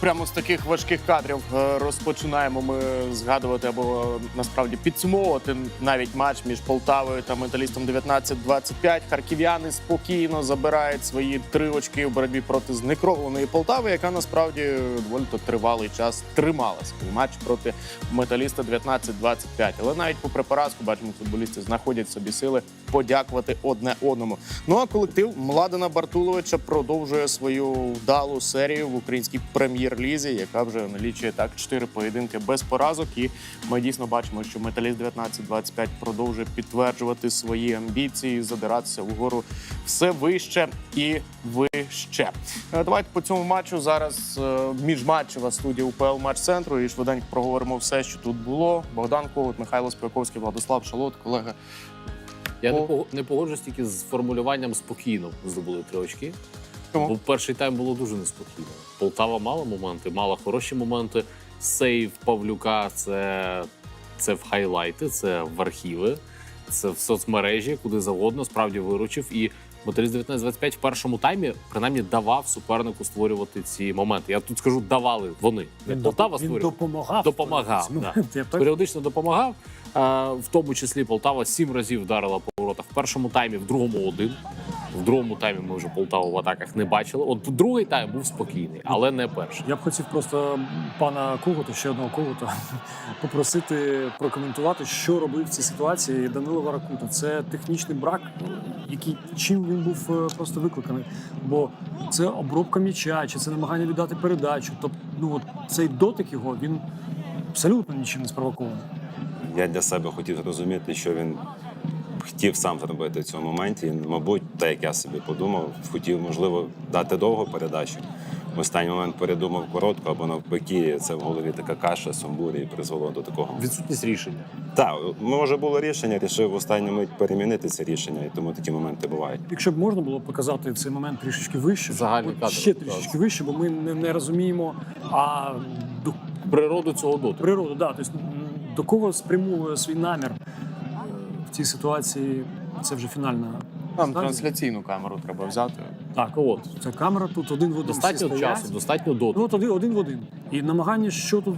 прямо з таких важких кадрів е, розпочинаємо ми згадувати або е, насправді підсумовувати навіть матч між Полтавою та металістом 19-25. Харків'яни спокійно забирають свої три очки в боротьбі проти знекровленої Полтави, яка насправді доволі то тривалий час тримала матч проти металіста 19-25. Але навіть попри поразку, бачимо, футболісти знаходять собі сили подякувати одне одному. Ну а колектив Младена Бартуловича продовжує свою вдалу серію в українській прем'єр-лізі, яка вже налічує так чотири поєдинки без поразок. І ми дійсно бачимо, що металіст 19-25 продовжує підтверджувати свої амбіції, задиратися вгору все вище і вище. Е, Давайте по цьому матчу зараз е, міжматчева студія УПЛ матч центру і швиденько проговоримо все, що тут було. Богдан Когут, Михайло Співаковський, Владислав Шалот, колега. Я О. не погоджуюсь тільки з формулюванням спокійно здобули три очки. Чому? Бо перший тайм було дуже неспокійно. Полтава мала моменти, мала хороші моменти. Сейв Павлюка це, це в хайлайти, це в архіви, це в соцмережі, куди завгодно, справді виручив. І Моторіст 19-25 в першому таймі принаймні давав супернику створювати ці моменти. Я тут скажу, давали вони. Він, Полтава він створював. допомагав. Допомагав, да. періодично допомагав. В тому числі Полтава сім разів вдарила по воротах. В першому таймі, в другому один. В другому таймі ми вже Полтаву в атаках не бачили. От другий тайм був спокійний, але не перший. Я б хотів просто пана Когута, ще одного Когута, попросити прокоментувати, що робив в цій ситуації Данило Варакута. Це технічний брак, який чим він був е, просто викликаний. Бо це обробка м'яча, чи це намагання віддати передачу. Тобто, ну от цей дотик його він абсолютно нічим не спровокований. Я для себе хотів зрозуміти, що він хотів сам зробити в цьому моменті. І, Мабуть, так як я собі подумав, хотів, можливо, дати довгу передачу. В останній момент передумав коротко або навпаки, це в голові така каша, сумбур і призвело до такого. Відсутність рішення. Так, може було рішення, рішив в останню мить перемінити це рішення, і тому такі моменти бувають. Якщо б можна було показати цей момент трішечки вище, Загальний от кадр, ще так. трішечки вище, бо ми не, не розуміємо, а до Природу цього дотику. природу, да, тобто до кого спрямовує свій намір цій ситуації. Це вже фінальна Нам стадія. трансляційну камеру треба взяти. Так, От це камера тут один в один. достатньо всі часу, достатньо дотику. Ну от один, один в один. І намагання, що тут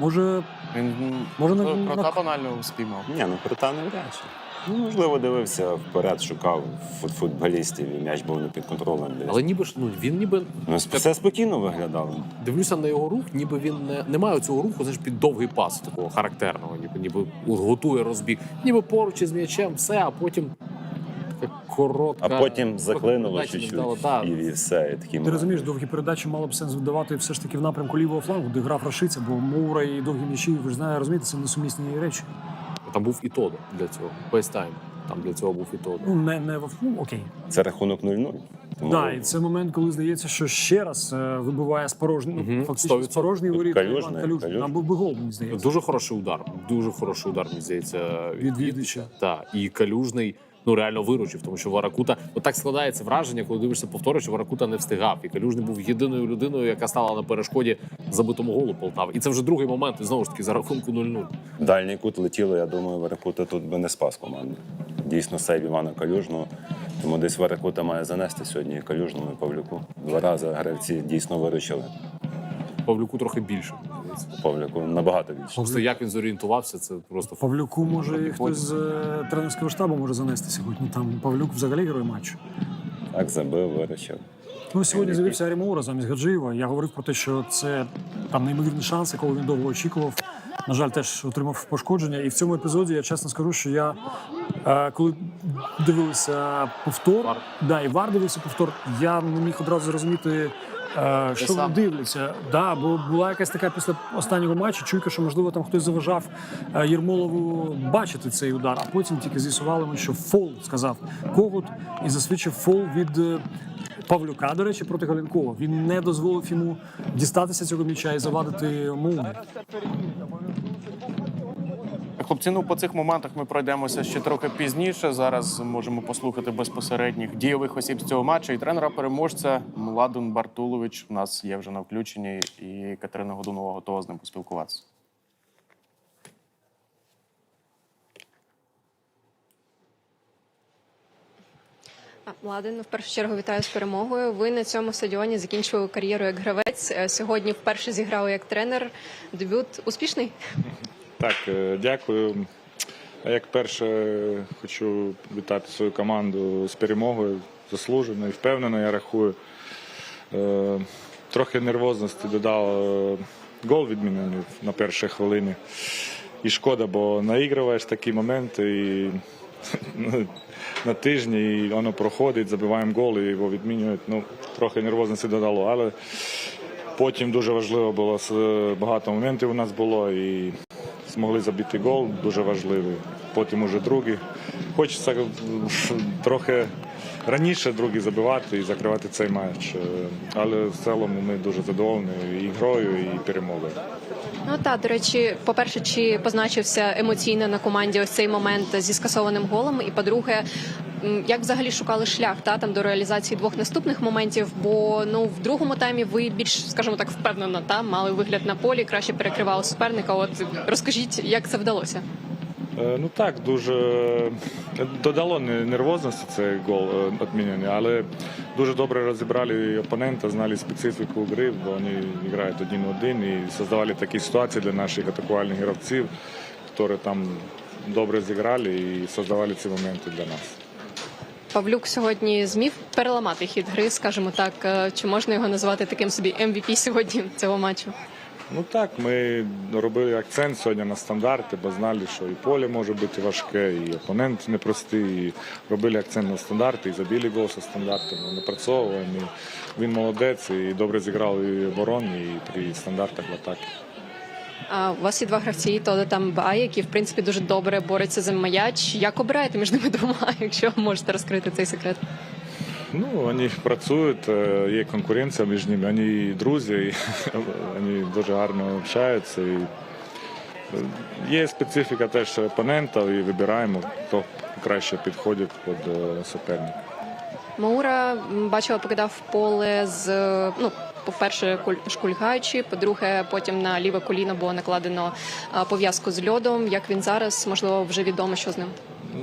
може Він Може, на- про- на- крота банально спіймав. Ні, ну крута не вряд чи. Ну, можливо, дивився вперед, шукав фут- футболістів, і м'яч був не під контролем. десь. Але ніби ж ну він ніби Ну, все спокійно виглядало. дивлюся на його рух, ніби він не, не має цього руху, знаєш, під довгий пас такого характерного, ніби ніби готує розбіг, ніби поруч із м'ячем, все, а потім така коротка. А потім заклинуло передача не чуть-чуть, вдала. І, і все. І такі ти розумієш, довгі передачі мало б сенс видавати все ж таки в напрямку лівого флангу, де грав Рашиця, бо Мура і довгі м'ячі, ви ж знаєте, розумієте, це несумісні речі. Там був і Тодо для цього. Весь тайм. Там для цього був і Тодо. Ну не, не в ну, окей. Це рахунок 0-0. Так, Да, і це момент, коли здається, що ще раз е, вибиває з порожній, Мгм, ну, фактично 100%. з порожній воріт Калюжний, Іван Калюжний. Калюжний. Там був би гол, мені здається. Дуже хороший удар. Дуже хороший удар, мені здається, Від Відвідича. Так, і калюжний. Ну реально виручив, тому що Варакута от так складається враження, коли дивишся повтори, що Варакута не встигав. І Калюжний був єдиною людиною, яка стала на перешкоді забитому голу Полтави. І це вже другий момент. І знову ж таки за рахунку 0-0. Дальній кут летіло, я думаю, Верекута тут би не спас команду. Дійсно, сейв Івана Калюжного. Тому десь Верекута має занести сьогодні Калюжному і Павлюку. Два рази гравці дійсно виручили. Павлюку трохи більше. Павлюку набагато більше. Просто як він зорієнтувався, це просто Павлюку може і хтось з е, тренерського штабу може занести сьогодні. Там Павлюк взагалі герой матчу. Так забив, виручив. Ну, сьогодні з'явився Арімаура замість Гаджиєва. Я говорив про те, що це там неймовірні шанси, коли він довго очікував. На жаль, теж отримав пошкодження. І в цьому епізоді я чесно скажу, що я е, коли дивилися повтор, Вар. да, і вар дивився повтор, я не міг одразу зрозуміти. Е, Що вони дивляться, да, бо була якась така після останнього матчу чуйка, що можливо там хтось заважав е, Єрмолову бачити цей удар, а потім тільки з'ясували ми, що фол сказав Когут і засвідчив фол від е, Павлюка, до речі, проти Галенкова. Він не дозволив йому дістатися цього м'яча і завадити Моуні. Хлопці, ну по цих моментах ми пройдемося ще трохи пізніше. Зараз можемо послухати безпосередніх дієвих осіб з цього матчу. І тренера переможця Младен Бартулович у нас є вже на включенні, і Катерина Годунова готова з ним поспілкуватися. Младен, в першу чергу вітаю з перемогою. Ви на цьому стадіоні закінчили кар'єру як гравець. Е, Сьогодні вперше зіграли як тренер. Дебют успішний. Так, е, дякую. Як перше, е, хочу вітати свою команду з перемогою. Заслужено і впевнено, я рахую. Е, Трохи нервозності додав гол відмінений на першій хвилині. І шкода, бо наігруєш такі моменти і ну, на тижні і воно проходить, забиваємо гол і його відмінюють. Ну, трохи нервозності додало, але потім дуже важливо було багато моментів у нас було і змогли забити гол, дуже важливий. Потім уже другий. Хочеться е, трохи раніше другий забивати і закривати цей матч. Е, Але в цілому ми дуже задоволені і грою, і перемогою. Ну та до речі, по-перше, чи позначився емоційно на команді ось цей момент зі скасованим голом? І по-друге, як взагалі шукали шлях та там до реалізації двох наступних моментів? Бо ну в другому таймі ви більш, скажімо так, впевнено та мали вигляд на полі, краще перекривали суперника. От розкажіть, як це вдалося? Е, Ну так, дуже е, додало нервозності цей гол е, відмінений, але дуже добре розібрали опонента, знали специфіку гри, бо вони грають один-один і создавали такі ситуації для наших атакувальних гравців, які там добре зіграли і создавали ці моменти для нас. Павлюк сьогодні змів переламати хід гри, скажімо так. Е, Чи можна його назвати таким собі MVP сьогодні цього матчу? Ну так, ми робили акцент сьогодні на стандарти, бо знали, що і поле може бути важке, і опонент непростий. І робили акцент на стандарти, і забили гол зі стандартами, напрацьовуємо. Він молодець і добре зіграв і обороні, і при стандартах в атакі. А у вас є два гравці, то там Бай, які в принципі дуже добре борються за м'яч. Як обираєте між ними двома, якщо можете розкрити цей секрет? Ну, вони працюють, е, є конкуренція між ними, вони друзі, вони дуже гарно общаються. І е, є специфіка теж опонентів і вибираємо, хто краще підходить під е, суперника. Маура бачила, покидав поле з ну. По-перше, куль- шкульгаючи, по-друге, потім на ліве коліно було накладено пов'язку з льодом. Як він зараз, можливо, вже відомо, що з ним.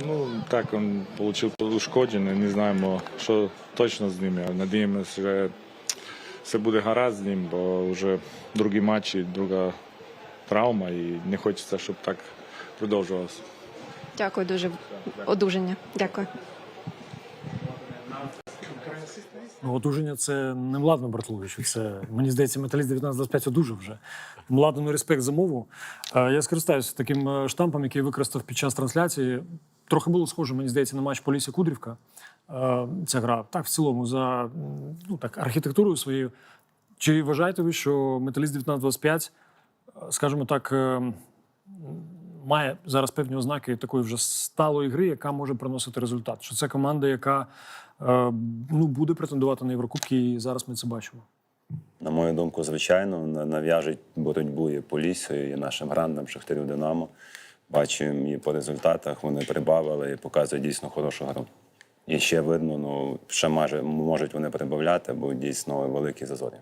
Ну, так, він отримав ушкодження, не знаємо, що точно з ними. Надіємося, що все буде гаразд з ним, бо вже другі матчі, друга травма, і не хочеться, щоб так продовжувалося. Дякую дуже. Одужання. Дякую. Ну, одужання це не Младен Братлович. Це мені здається, металіст 1925 одужав вже. Младену респект за мову. Е, Я скористаюся таким е, штампом, який використав під час трансляції. Трохи було схоже, мені здається, на матч Полісся Кудрівка. Е, Ця гра так в цілому за ну так архітектурою своєю. Чи вважаєте ви, що металіст 1925, е, скажімо так, має зараз певні ознаки такої вже сталої гри, яка може приносити результат? Що це команда, яка ну, буде претендувати на Єврокубки, і зараз ми це бачимо. На мою думку, звичайно, нав'яжуть боротьбу і Поліссю, і нашим грандам Шахтарю Динамо. Бачимо і по результатах вони прибавили і показують дійсно хорошу гру. І ще видно, ну ще майже можуть вони прибавляти, бо дійсно великі зазорі.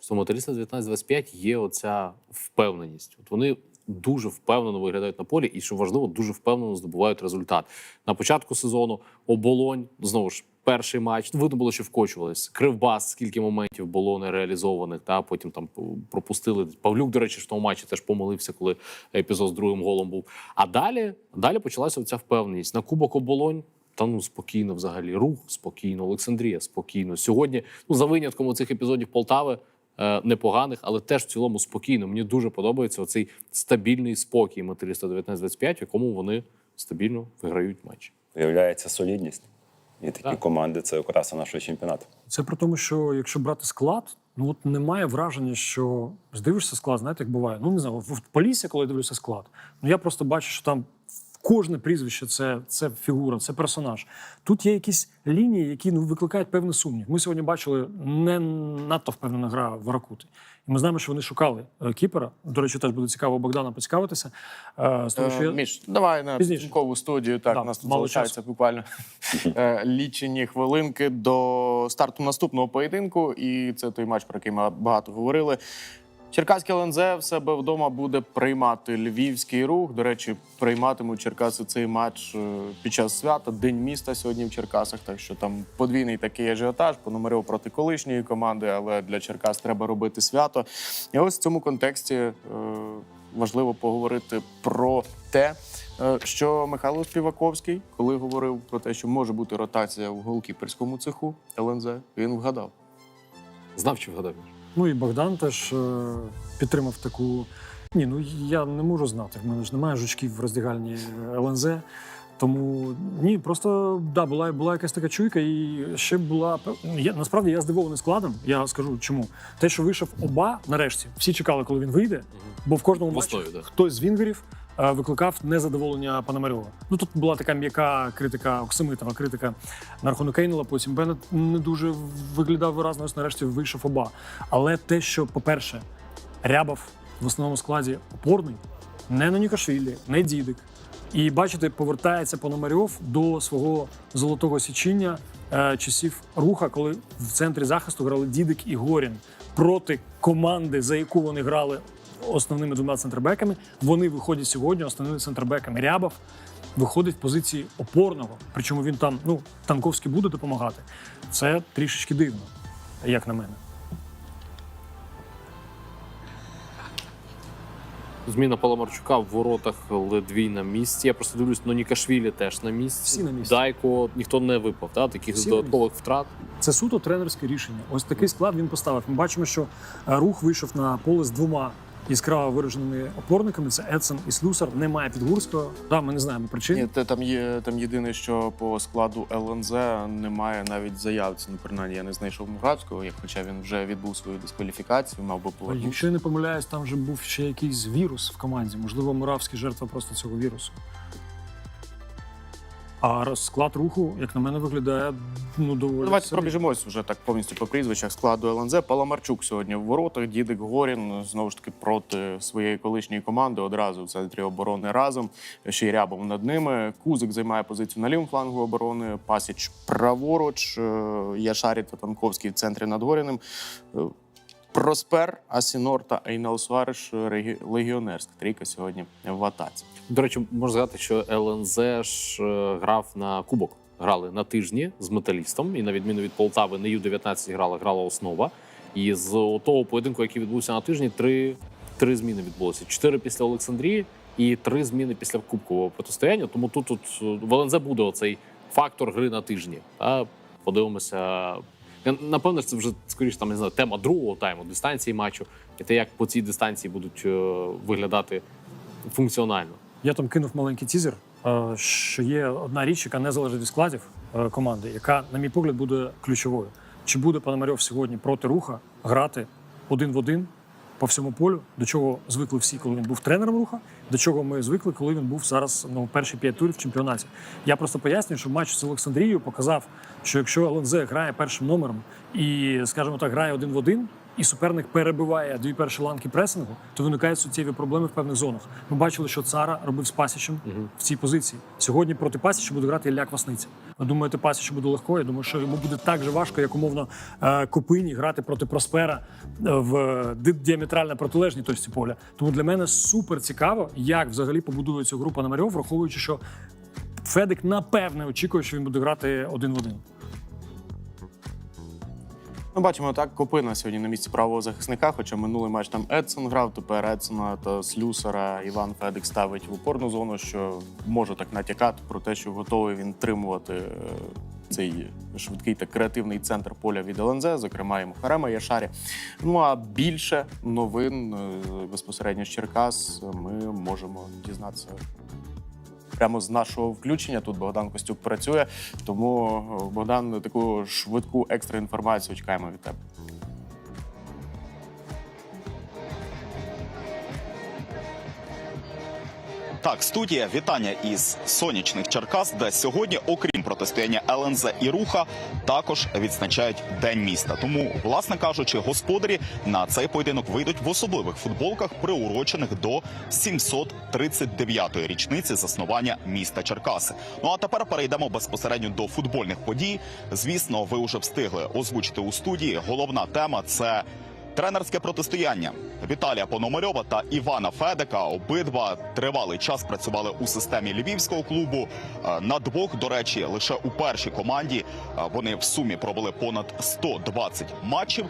Що металіста 19-25 є оця впевненість. От вони дуже впевнено виглядають на полі, і що важливо, дуже впевнено здобувають результат. На початку сезону оболонь знову ж перший матч. Видно було, що вкочувались. Кривбас, скільки моментів було нереалізованих. Та потім там пропустили. Павлюк, до речі, в тому матчі теж помилився, коли епізод з другим голом був. А далі, далі почалася оця впевненість. На Кубок оболонь. Та ну спокійно, взагалі, рух спокійно, Олександрія спокійно. Сьогодні, ну за винятком цих епізодів Полтави, непоганих, але теж в цілому спокійно. Мені дуже подобається оцей стабільний спокій металіста 19-25, в якому вони стабільно виграють матчі. Виявляється солідність. І такі Так. команди це окраса нашого чемпіонату. Це при тому, що якщо брати склад, ну от немає враження, що здивишся склад, знаєте, як буває. Ну не знаю, в Полісся, коли я дивлюся склад, ну я просто бачу, що там кожне прізвище це, це фігура, це персонаж. Тут є якісь лінії, які ну, викликають певний сумнів. Ми сьогодні бачили не надто впевнена гра Варакути. І ми знаємо, що вони шукали е, кіпера. До речі, теж буде цікаво Богдана поцікавитися. Е, з того, що Е, я... Міш, давай на Пізніше. підсумкову студію. Так, Да, у нас тут залишається часу. буквально лічені хвилинки до старту наступного поєдинку. І це той матч, про який ми багато говорили. Черкаський ЛНЗ в себе вдома буде приймати львівський рух. До речі, прийматимуть Черкаси цей матч е, під час свята, День міста сьогодні в Черкасах. Так що там подвійний такий ажіотаж, Пономарьов проти колишньої команди, але для Черкас треба робити свято. І ось в цьому контексті е, важливо поговорити про те, е, що Михайло Співаковський, коли говорив про те, що може бути ротація в голкіперському цеху ЛНЗ, він вгадав. Знав, чи вгадав? Ну і Богдан теж е, підтримав таку. Ні, ну я не можу знати. В мене ж немає жучків в роздягальні ЛНЗ. Тому ні, просто да, була, була якась така чуйка, і ще була я насправді я здивований складом. Я скажу чому. Те, що вийшов оба нарешті, всі чекали, коли він вийде, бо в кожному матчі хтось з вінгерів викликав незадоволення Пономарьова. Ну тут була така м'яка критика Оксамитова, критика на рахунок Кейнела. Потім Беннет не дуже виглядав виразно. Ось нарешті вийшов оба. Але те, що, по-перше, Рябов в основному складі опорний, не на Нікашвілі, не Дідик. І бачите, повертається Пономарьов до свого золотого січіння е, часів руха, коли в центрі захисту грали Дідик і Горін проти команди, за яку вони грали основними двома центрбеками. Вони виходять сьогодні основними центрбеками. Рябов виходить в позиції опорного. Причому він там, ну, Танковський буде допомагати. Це трішечки дивно, як на мене. Зміна Паламарчука в воротах Ледвій на місці. Я просто дивлюсь, ну Нікашвілі теж на місці. Всі на місці. Дайко ніхто не випав, та? таких Всі додаткових втрат. Це суто тренерське рішення. Ось такий склад він поставив. Ми бачимо, що е, рух вийшов на поле з двома яскраво вираженими опорниками. Це Едсон і Слюсар. Немає підгурського. Да, ми не знаємо причин. Ні, те- там є там єдине, що по складу ЛНЗ немає навіть заявці. Ну, принаймні, я не знайшов Муравського, як хоча він вже відбув свою дискваліфікацію, мав би повернути. Якщо я не помиляюсь, там вже був ще якийсь вірус в команді. Можливо, Муравський жертва просто цього вірусу. А розклад руху, як на мене, виглядає ну доволі. Давайте солідно. пробіжимось вже так повністю по прізвищах складу ЛНЗ. Паламарчук сьогодні в воротах. Дідик Горін знову ж таки проти своєї колишньої команди. Одразу в центрі оборони разом. Ще й рябов над ними. Кузик займає позицію на лівому флангу оборони. Пасіч праворуч. е, Яшарі та Танковський в центрі над Горіним. Е, Проспер, Асінор та Ейнал Суареш легіонерська трійка сьогодні в атаці. До речі, можна сказати, що ЛНЗ ж е, грав на кубок. Грали на тижні з металістом, і на відміну від Полтави, не Ю-19 грала, грала основа. І з того поєдинку, який відбувся на тижні, три, три зміни відбулося: чотири після Олександрії і три зміни після кубкового протистояння. Тому тут, тут в ЛНЗ буде оцей фактор гри на тижні. Та подивимося. Напевно, це вже скоріше там не знаю, тема другого тайму, дистанції матчу, і те, як по цій дистанції будуть е, виглядати функціонально. Я там кинув маленький тізер, е, що є одна річ, яка не залежить від складів е, команди, яка, на мій погляд, буде ключовою. Чи буде Пономарьов сьогодні проти руха грати один в один по всьому полю, до чого звикли всі, коли він був тренером руха, до чого ми звикли, коли він був зараз ну, перші п'ять турів в чемпіонаті. Я просто пояснюю, що матч з Олександрією показав, що якщо ЛНЗ грає першим номером і, скажімо так, грає один в один, і суперник перебиває дві перші ланки пресингу, то виникають суттєві проблеми в певних зонах. Ми бачили, що Цара робив з Пасічем в цій позиції. Сьогодні проти Пасіча буде грати Ілля Квасниця. Ви думаєте, Пасічу буде легко? Я думаю, що йому буде так же важко, як умовно е, Копині грати проти Проспера е, в ди- діаметрально протилежній точці поля. Тому для мене супер цікаво, як взагалі побудується група Намарьов, враховуючи, що Федик напевне очікує, що він буде грати один в один. Ми бачимо так, Копина сьогодні на місці правого захисника. Хоча минулий матч там Едсон грав, тепер Едсона та Слюсара Іван Федик ставить в опорну зону, що може так натякати про те, що готовий він тримувати е, цей швидкий та креативний центр поля від ЛНЗ, зокрема і Мухарема Яшарі. Ну а більше новин е, безпосередньо з Черкас ми можемо дізнатися. Прямо з нашого включення тут Богдан Костюк працює. Тому е, Богдан, таку швидку екстра інформацію чекаємо від тебе. Так, студія, вітання із сонячних Черкас, де сьогодні, окрім протистояння ЛНЗ і Руха, також відзначають День міста. Тому, власне кажучи, господарі на цей поєдинок вийдуть в особливих футболках, приурочених до 739-ї річниці заснування міста Черкаси. Ну а тепер перейдемо безпосередньо до футбольних подій. Звісно, ви вже встигли озвучити у студії. Головна тема це Тренерське протистояння Віталія Пономарьова та Івана Федека обидва тривалий час працювали у системі львівського клубу. Е, На двох, до речі, лише у першій команді е, вони в сумі провели понад 120 матчів.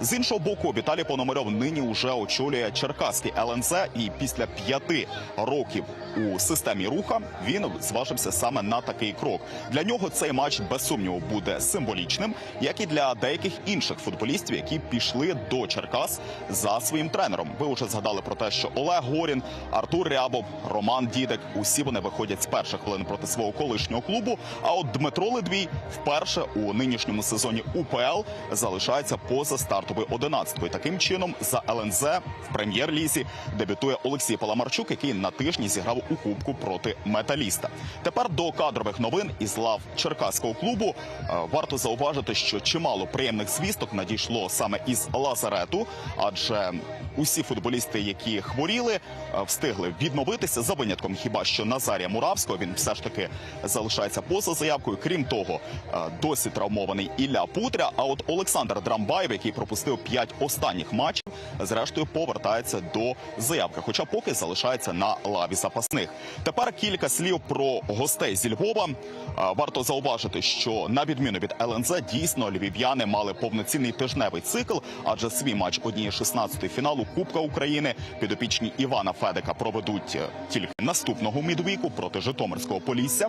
З іншого боку, Віталій Пономарьов нині уже очолює Черкаський ЛНЗ, і після п'яти років у системі руха він зважився саме на такий крок. Для нього цей матч без сумніву буде символічним, як і для деяких інших футболістів, які пішли до Черкас за своїм тренером. Ви вже згадали про те, що Олег Горін, Артур Рябов, Роман Дідек усі вони виходять з перших хвилин проти свого колишнього клубу. А от Дмитро Ледвій вперше у нинішньому сезоні УПЛ залишається поза стартовою одинадцяткою. Таким чином за ЛНЗ в прем'єр-лізі дебютує Олексій Паламарчук, який на тижні зіграв у кубку проти металіста. Тепер до кадрових новин із лав черкаського клубу Е, варто зауважити, що чимало приємних звісток надійшло саме із лазарету, адже усі футболісти, які хворіли, е, встигли відновитися за винятком хіба що Назарія Муравського. Він все ж таки залишається поза заявкою. Крім того, е, досі травмований Ілля Путря. А от Олександр Драмбаєв, який пропустив п'ять останніх матчів, зрештою повертається до заявки, хоча поки залишається на лаві запасних. Тепер кілька слів про гостей зі Львова. Варто зауважити, що на відміну від ЛНЗ, дійсно львів'яни мали повноцінний тижневий цикл, адже свій матч однієї 16 фіналу Кубка України підопічні Івана Федека проведуть е, тільки наступного мідвіку проти Житомирського Полісся.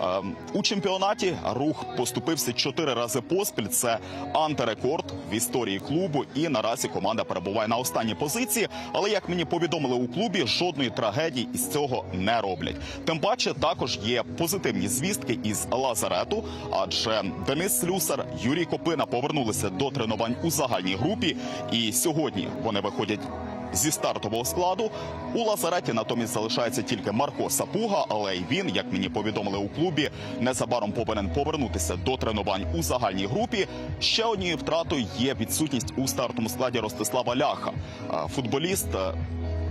Е, У чемпіонаті рух поступився чотири рази поспіль. Це антирекорд в історії клубу. І наразі команда перебуває на останній позиції. Але як мені повідомили у клубі, жодної трагедії із цього не роблять. Тим паче також є позитивні звістки із лазарету, адже Денис Слюсар, Юрій Копина повернулися до тренувань у загальній групі. І сьогодні вони виходять зі стартового складу. У лазареті натомість залишається тільки Марко Сапуга, але й він, як мені повідомили у клубі, незабаром повинен повернутися до тренувань у загальній групі. Ще однією втратою є відсутність у стартовому складі Ростислава Ляха. Футболіст. е,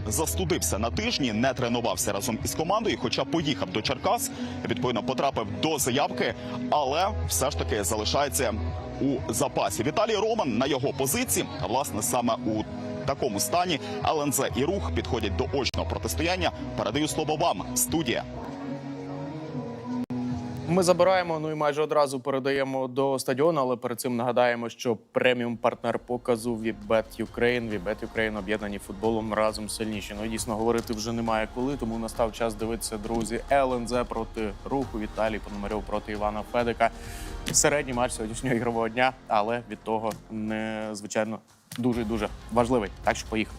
Застудився на тижні, не тренувався разом із командою, хоча поїхав до Черкас, відповідно потрапив до заявки, але все ж таки залишається у запасі. Віталій Роман на його позиції, власне саме у такому стані ЛНЗ і рух підходять до очного протистояння. Передаю слово вам, студія. Ми забираємо, ну і майже одразу передаємо до стадіону, але перед цим нагадаємо, що преміум партнер показу Вібет Ukraine, Вібет Ukraine об'єднані футболом разом сильніші. Ну дійсно говорити вже немає коли, тому настав час дивитися, друзі. ЛНЗ проти руху, Віталій Пономарьов проти Івана Федека. Середній матч сьогоднішнього ігрового дня, але від того не звичайно дуже дуже важливий. Так що поїхали.